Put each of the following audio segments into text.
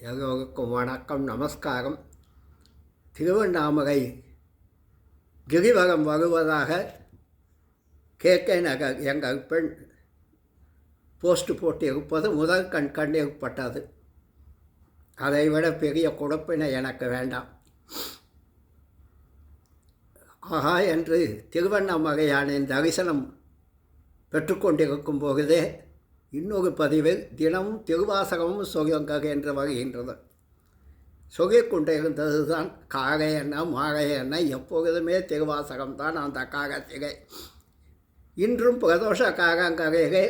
எல்லோருக்கும் வணக்கம் நமஸ்காரம். திருவண்ணாமலை கிரிவரம் வருவதாக கே கே நகர் எங்கள் பெண் போஸ்ட் போட்டிருப்பது முதல் கண் கண்டிருப்பட்டது அதைவிட பெரிய கொடுப்பினை எனக்கு வேண்டாம். ஆஹா என்று திருவண்ணாமலையானின் தரிசனம் பெற்றுக்கொண்டிருக்கும் பொழுதே இன்னொரு பதிவில் தினமும் திருவாசகமும் சொல்லுங்கள் என்று வருகின்றது சொகை கொண்டிருந்தது தான் காகை என்ன மாகை என்ன எப்பொழுதுமே திருவாசகம்தான் அந்த காகத்திகை. இன்றும் பிரதோஷ காகங்களிலே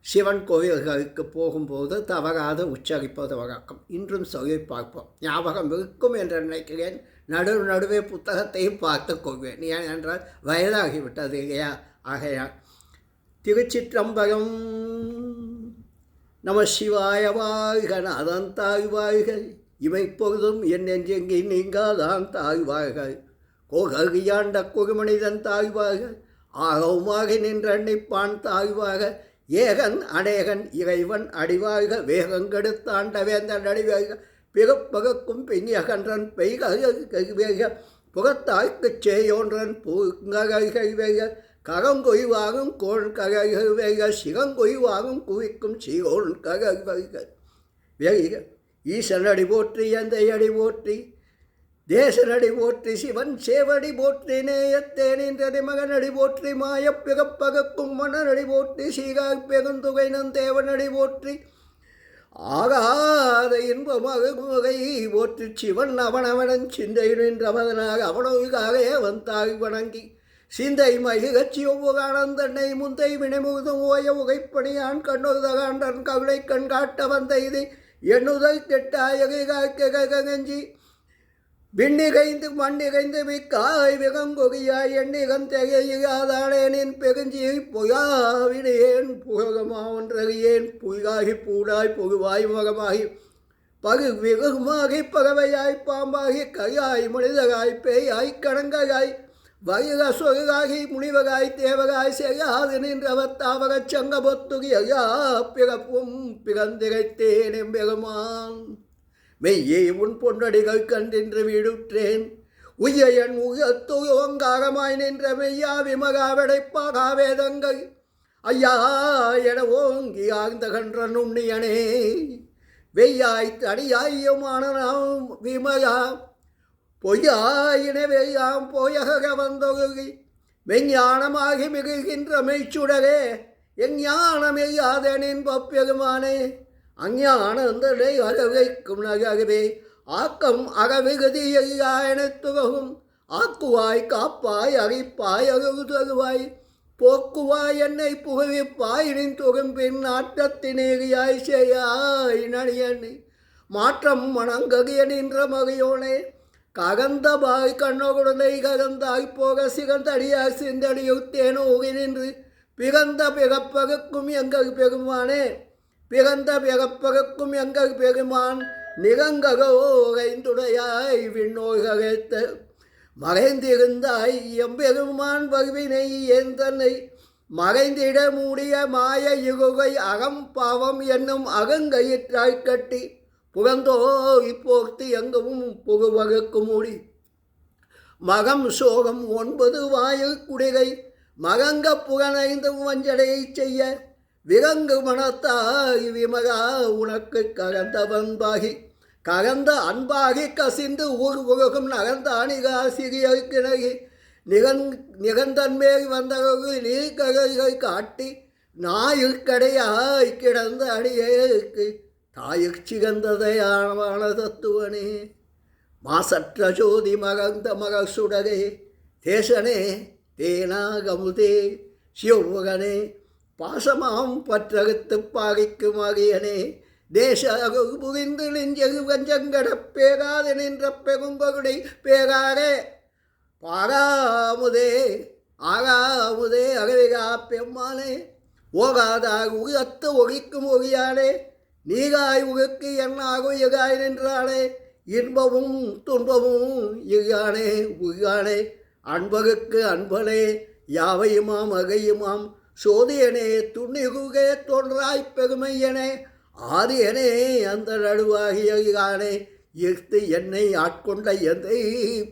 சிவன் கோயில்களுக்கு போகும்போது தவறாது உச்சரிப்பது வழக்கம். இன்றும் சொல்லி பார்ப்போம். ஞாபகம் இருக்கும் என்று நினைக்கிறேன். நடு நடுவே புத்தகத்தையும் பார்த்து கொள்வேன். ஏன் என்றால் வயதாகிவிட்டது இல்லையா? ஆகையால் திருச்சிற்றம்பலம். நம சிவாய வாழ்க நாதான் தாழ்வாழ்க. இவை பொழுதும் என் நெஞ்செங்கி நீங்காதான் தாழ்வார்கள் கோககியாண்ட குருமனிதன் தாழ்வார்கள் ஆகவுமாக நின்ற தாழ்வாக ஏகன் அநேகன் இறைவன் அடிவாழ்க. வேகங்கெடுத்தாண்ட வேந்தன் அடிவாழ்க. பிறப்பகக்கும் பெய்யகன்றன் பெய்க புறத்தாய்க்குச் சேயோன்றன் பூங்ககைக கரங்கொய்வாகும் கோள் ககைக சிகங்கொய்வாகும் குவிக்கும் சிகோள் ககைக வேக ஈசனடி போற்றி எந்தையடி போற்றி தேசனடி போற்றி சிவன் சேவடி போற்றி நேயத்தே நின்றதை மகனடி போற்றி மாயப்பிகப்பகக்கும் மன்னனடி போற்றி சீகாய் பெருந்துகை நந்தேவனடி போற்றி ஆகாத இன்பமாக முகை போற்றி சிவன் அவனவனன் சிந்தை நின்றவதனாக அவனவுக்காக வந்தாய் வணங்கி சிந்தை மகிழ்ச்சி ஒவ்வொகானந்தன்னை முந்தை வினைமுகுதும் ஓய உகைப்பணியான் கண்ணுதகாண்டன் கவிளை கண் காட்ட வந்த இது எண்ணுதல் கெட்டாயகி விண்ணிகைந்து மண்ணிகைந்து மிக்காய் விகங்கொகியாய் எண்ணிகந்தெகையாதாளேனின் பெருஞ்சியை பொயாவினேன் புககமா ஒன்றறியேன் பூடாய் பொகுவாய் முகமாகி. பகு விகுமாகி பகவையாய் பாம்பாகி கையாய் மனிதகாய் பேயாய் கடங்காய் வயுக சொகுகாகி முனிவகாய் தேவகாய் செய்யாது நின்றவர் தாவகச் சங்கபொத்துகி ஐயா பிறப்பும் பிறந்திரைத்தேன் எம்பெருமான். மெய்யே உன் பொன்னடிகள் கண்டின்று வீடுற்றேன். உய்யன் உயத்துவங்காரமாய் நின்ற மெய்யா விமகாவடைப்பாகா வேதங்கள். ஐயா என ஓங்கி ஆழ்ந்த கன்ற நுண்ணியனே. வெய்யாய் தடியாயுமான நாம் விமகா பொய்யாயினவேயாம் போயக வந்தொகி மெஞ்ஞானமாகி மிகுகின்ற மெய்ச்சுடரே எஞ்ஞானமெய்யாதனின் பப்பெருமானே. அஞ்ஞானந்தடை அறவைக்கும் நகரவே ஆக்கம் அகவிகதியாயனத்துவகும் ஆக்குவாய் காப்பாய் அழிப்பாய் அகவு தருவாய். போக்குவாய் என்னை புகவிப்பாய் நின் தொகும்பின் நாட்டத்தினேகியாய் செய்யாய் நடியனை மாற்றம் மணங்ககிய நின்ற மகியோனே ககந்தபாய் கண்ணகுடலை ககந்தாய் போக சிகந்தடியாய் சிந்தடியுத்தேனோ நின்று பிறந்த பிகப்பகுக்கும் எங்கள் பெருமானே பிறந்த பிகப்பகுக்கும் எங்கள் பெருமான் நிகங்ககைந்துடையாய் விண்ணோகத்த மறைந்திருந்தாய் எம்பெருமான் வருவினை என் மறைந்திட மூடிய மாய யுகுகை அகம் பாவம் என்னும் அகங்கயிற்றாய் கட்டி புகந்தோ இப்போர்த்து எங்கவும் புகுவகுக்கு மூடி. மகம் சோகம் ஒன்பது வாயில் குடிகை மகங்க புகனைந்து வஞ்சடையை செய்ய விலங்கு மனத்தாய் விமகா உனக்கு ககந்தவன்பாகி ககந்த அன்பாகி கசிந்து ஊர் உலகம் நகர்ந்த அணிகா சிறிய நிகன் நிகந்தன்மேல் வந்தவர்கள் நீ காட்டி நாயுக்கடையாய் கிடந்த அணியேக்கு தாயுக் சிகந்ததையான தத்துவனே மாசற்ற ஜோதி மகந்த மக சுடரே தேசனே தேனாகமுதே சிவகனே பாசமாம் பற்றகுத்து பாகிக்கு மகியனே தேச புகிந்து நெஞ்சகு கஞ்சங்கட பேகாது நின்ற பெகும்பகுடை பேகாரே பாராமுதே ஆகாமுதே அகவிகா பெம்மானே ஓகாதாக உகத்து ஒகிக்கும் ஒகியானே நீகாய் உகக்கு என்னாகும் எகாய் நின்றானே இன்பமும் துன்பமும் இகானே உயானே அன்பகுக்கு அன்பனே யாவையுமாம் அகையுமாம்? சோதியனே துண்ணிகுகே தோன்றாய் பெருமையனே. ஆரியனே அந்த நடுவாகிய யானே ஈர்த்து என்னை ஆட்கொண்ட எந்தை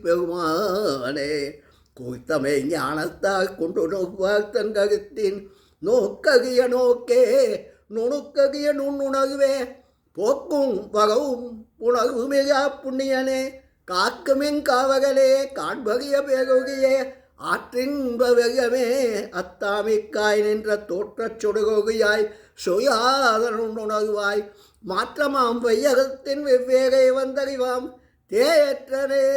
பெருமானே. கூத்தமை ஞானத்தால் கொண்டு நோக்குவார் கருத்தின் நோக்ககிய நோக்கே. நுணுக்ககிய நுண்ணுணகுவே போக்கும் வகவும் உணவு மிகா புண்ணியனே காக்குமின் காவகலே காண்பகிய பேகுகியே ஆற்றின்ப வெகமே அத்தாமிக்காய் நின்ற தோற்றச் சுடுகோகியாய் சுயாதனுணர்வாய் மாற்றமாம் வையகத்தின் வெவ்வேகை வந்தறிவாம் தேற்றனே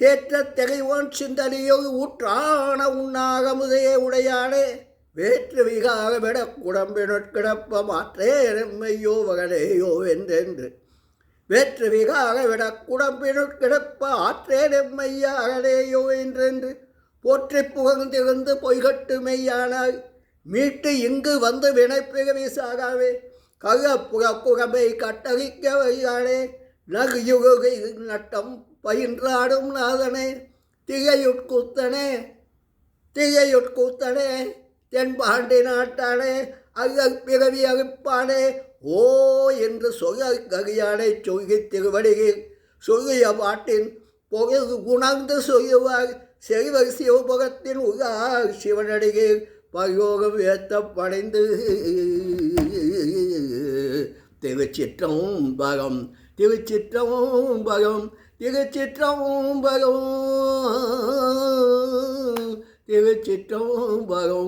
தேற்ற திகைவோன் சிந்தனையோ ஊற்றான உண்ணாகமுதையே உடையானே வேற்று விகாக விட மாற்றே எம்மையோ வகனேயோ என்றென்று. வேற்று விகாக விட குடம்பினுட் கிடப்ப எம்மையா அகலேயோ என்றென்று. போற்றி புகழ்ந்திருந்து பொய்கட்டு மெய்யானாய். மீட்டு இங்கு வந்து வினைப்பிக வீசாகாவே. கக புக புகமை கட்டகிக்க வையானே நகுயுகை நட்டம் பயின்றாடும் நாதனே. திகையுட்கூத்தனே. திகையுட்கூத்தனே. தென்பாண்டி நாட்டானே அக பிறவி அறுப்பானே ஓ என்று சொக ககியானை சொகி திருவடியில் சொகிய பாட்டின் பொகுது உணர்ந்து சொல்லுவார் செய்வர் சிவபகத்தின் உகார் சிவனடியில் பயோகம் ஏத்த படைந்து திருச்சிற்றம் பகம் திருச்சிற்றம் ਤੇ ਵਿੱਚ ਟੋਂ ਬਰੋਂ